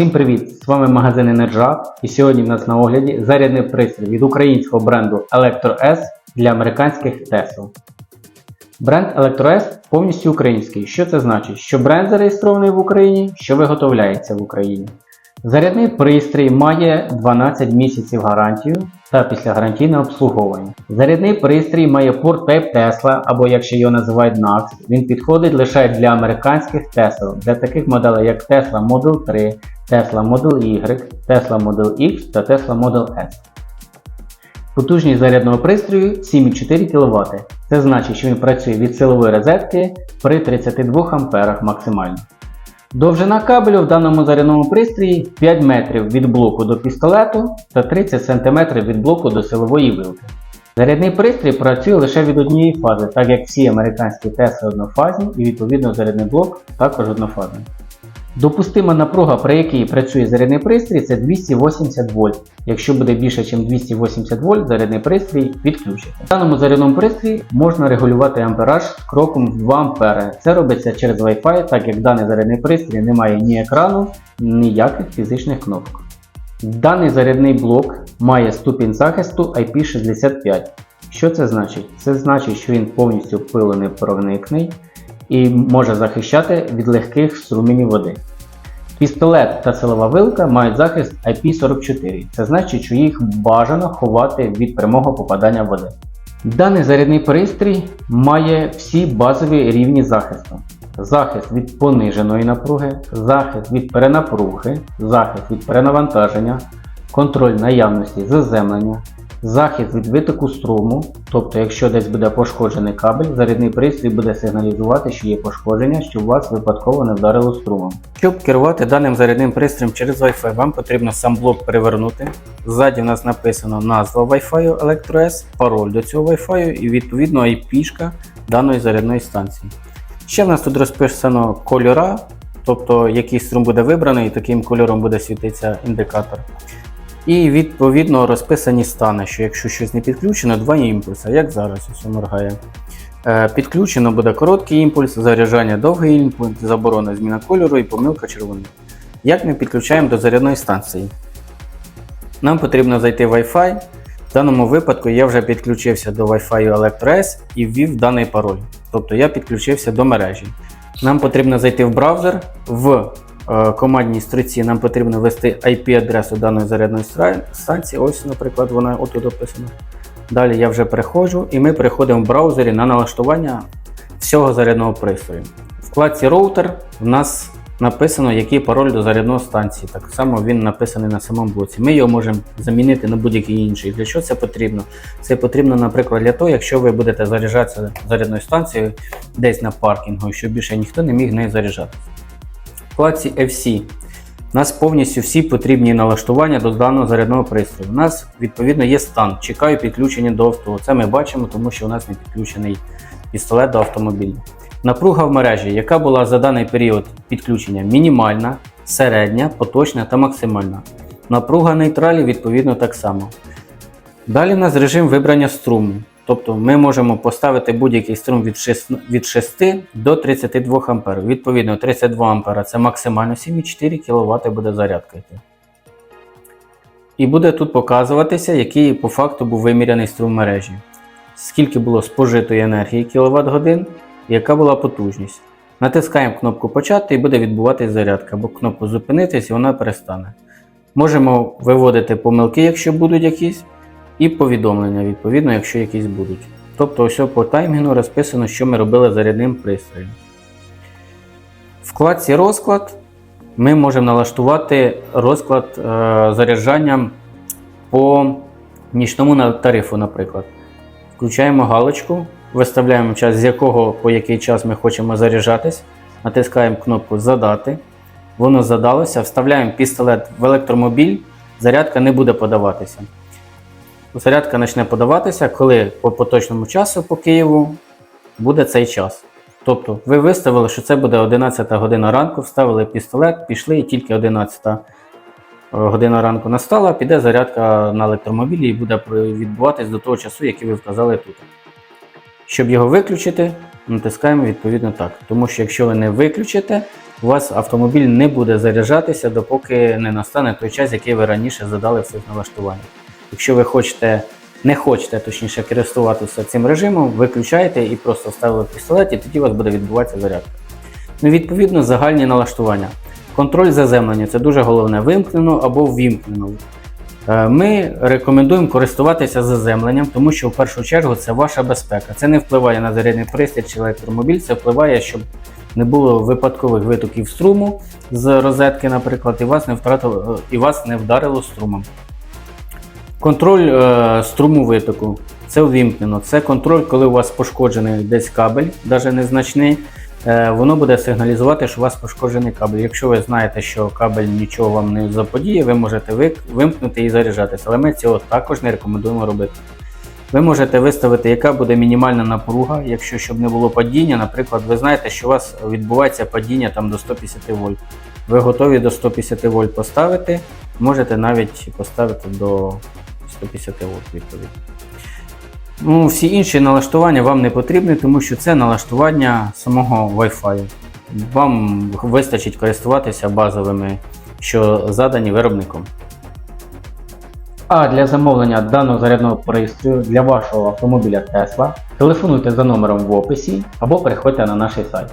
Всім привіт! З вами магазин Energy і сьогодні в нас на огляді зарядний пристрій від українського бренду Electro S для американських Tesla. Бренд Electro S повністю український. Що це значить? Що бренд зареєстрований в Україні, що виготовляється в Україні. Зарядний пристрій має 12 місяців гарантію та післягарантійне обслуговування. Зарядний пристрій має порт Type Tesla або як ще його називають NAX. Він підходить лише для американських Tesla, для таких моделей як Tesla Model 3, Tesla Model Y, Tesla Model X та Tesla Model S. Потужність зарядного пристрою 7,4 кВт. Це значить, що він працює від силової розетки при 32 А максимально. Довжина кабелю в даному зарядному пристрої 5 метрів від блоку до пістолету та 30 см від блоку до силової вилки. Зарядний пристрій працює лише від однієї фази, так як всі американські Тесли однофазні і відповідно зарядний блок також однофазний. Допустима напруга, при якій працює зарядний пристрій, це 280 вольт. Якщо буде більше, ніж 280 вольт, зарядний пристрій відключиться. В даному зарядному пристрої можна регулювати ампераж кроком в 2 А. Це робиться через Wi-Fi, так як даний зарядний пристрій не має ні екрану, ніяких фізичних кнопок. Даний зарядний блок має ступінь захисту IP65. Що це значить? Це значить, що він повністю пилений проникний і може захищати від легких струменів води. Пістолет та силова вилка мають захист IP44, це значить, що їх бажано ховати від прямого попадання води. Даний зарядний пристрій має всі базові рівні захисту. Захист від пониженої напруги, захист від перенапруги, захист від перенавантаження, контроль наявності заземлення, захист від витоку струму, тобто якщо десь буде пошкоджений кабель, зарядний пристрій буде сигналізувати, що є пошкодження, щоб вас випадково не вдарило струмом. Щоб керувати даним зарядним пристроєм через Wi-Fi, вам потрібно сам блок перевернути. Ззаді в нас написано назва Wi-Fi ElectroS, пароль до цього Wi-Fi і відповідно IP даної зарядної станції. Ще в нас тут розписано кольора, тобто який струм буде вибраний, і таким кольором буде світитися індикатор. І відповідно розписані стани, що якщо щось не підключено, два імпульси, як зараз ось моргає. Е, Підключено буде короткий імпульс, заряджання довгий імпульс, заборона зміна кольору і помилка червоний. Як ми підключаємо до зарядної станції? Нам потрібно зайти в Wi-Fi. В даному випадку я вже підключився до Wi-Fi ElectroS і ввів даний пароль. Тобто я підключився до мережі. Нам потрібно зайти в браузер. В командній строці нам потрібно ввести IP-адресу даної зарядної станції. Ось, наприклад, вона отут описана. Далі я вже переходжу і ми переходимо в браузері на налаштування всього зарядного пристрою. В вкладці роутер в нас написано, який пароль до зарядної станції. Так само він написаний на самому блоці. Ми його можемо замінити на будь-який інший. Для чого це потрібно? Це потрібно, наприклад, для того, якщо ви будете заряджатися зарядною станцією десь на паркінгу, щоб більше ніхто не міг нею заряджатися. Вкладці FC у нас повністю всі потрібні налаштування до даного зарядного пристрою. У нас відповідно є стан. Чекаю підключення до авто. Це ми бачимо, тому що у нас не підключений пістолет до автомобіля. Напруга в мережі, яка була за даний період підключення мінімальна, середня, поточна та максимальна. Напруга нейтралі відповідно так само. Далі у нас режим вибрання струму. Тобто ми можемо поставити будь-який струм від 6, від 6 до 32 А. Відповідно, 32 А це максимально 7,4 кВт буде зарядка йти. І буде тут показуватися, який по факту був виміряний струм мережі. Скільки було спожитої енергії кВт годин, яка була потужність. Натискаємо кнопку Почати і буде відбуватись зарядка, або кнопку Зупинитись і вона перестане. Можемо виводити помилки, якщо будуть якісь, і повідомлення, відповідно, якщо якісь будуть. Тобто, ось по таймінгу розписано, що ми робили зарядним пристроєм. Вкладці розклад ми можемо налаштувати розклад е, заряджання по нічному тарифу, наприклад. Включаємо галочку, виставляємо час, з якого по який час ми хочемо заряджатись, натискаємо кнопку Задати. Воно задалося, вставляємо пістолет в електромобіль, зарядка не буде подаватися. Зарядка почне подаватися, коли по поточному часу по Києву буде цей час. Тобто ви виставили, що це буде 11 година ранку, вставили пістолет, пішли і тільки 11 година ранку настала, піде зарядка на електромобілі і буде відбуватись до того часу, який ви вказали тут. Щоб його виключити, натискаємо відповідно так. Тому що якщо ви не виключите, у вас автомобіль не буде заряджатися, допоки не настане той час, який ви раніше задали в цих налаштуваннях. Якщо ви хочете, не хочете точніше користуватися цим режимом, виключаєте і просто вставили пістолет, і тоді у вас буде відбуватися зарядка. Ну, відповідно, загальні налаштування. Контроль заземлення це дуже головне вимкнено або ввімкнено. Е, Ми рекомендуємо користуватися заземленням, тому що в першу чергу це ваша безпека. Це не впливає на зарядний пристрій чи електромобіль, це впливає, щоб не було випадкових витоків струму з розетки, наприклад, і вас не втратило, і вас не вдарило струмом. Контроль е, струму витоку. Це увімкнено. Це контроль, коли у вас пошкоджений десь кабель, навіть незначний. Е, воно буде сигналізувати, що у вас пошкоджений кабель. Якщо ви знаєте, що кабель нічого вам не заподіє, ви можете вимкнути і заряджатися. Але ми цього також не рекомендуємо робити. Ви можете виставити, яка буде мінімальна напруга, якщо щоб не було падіння. Наприклад, ви знаєте, що у вас відбувається падіння там до 150 вольт. Ви готові до 150 вольт поставити, можете навіть поставити до 150 вольт відповідно. Ну, всі інші налаштування вам не потрібні, тому що це налаштування самого Wi-Fi. Вам вистачить користуватися базовими, що задані виробником. А для замовлення даного зарядного пристрою для вашого автомобіля Tesla телефонуйте за номером в описі або переходьте на наш сайт.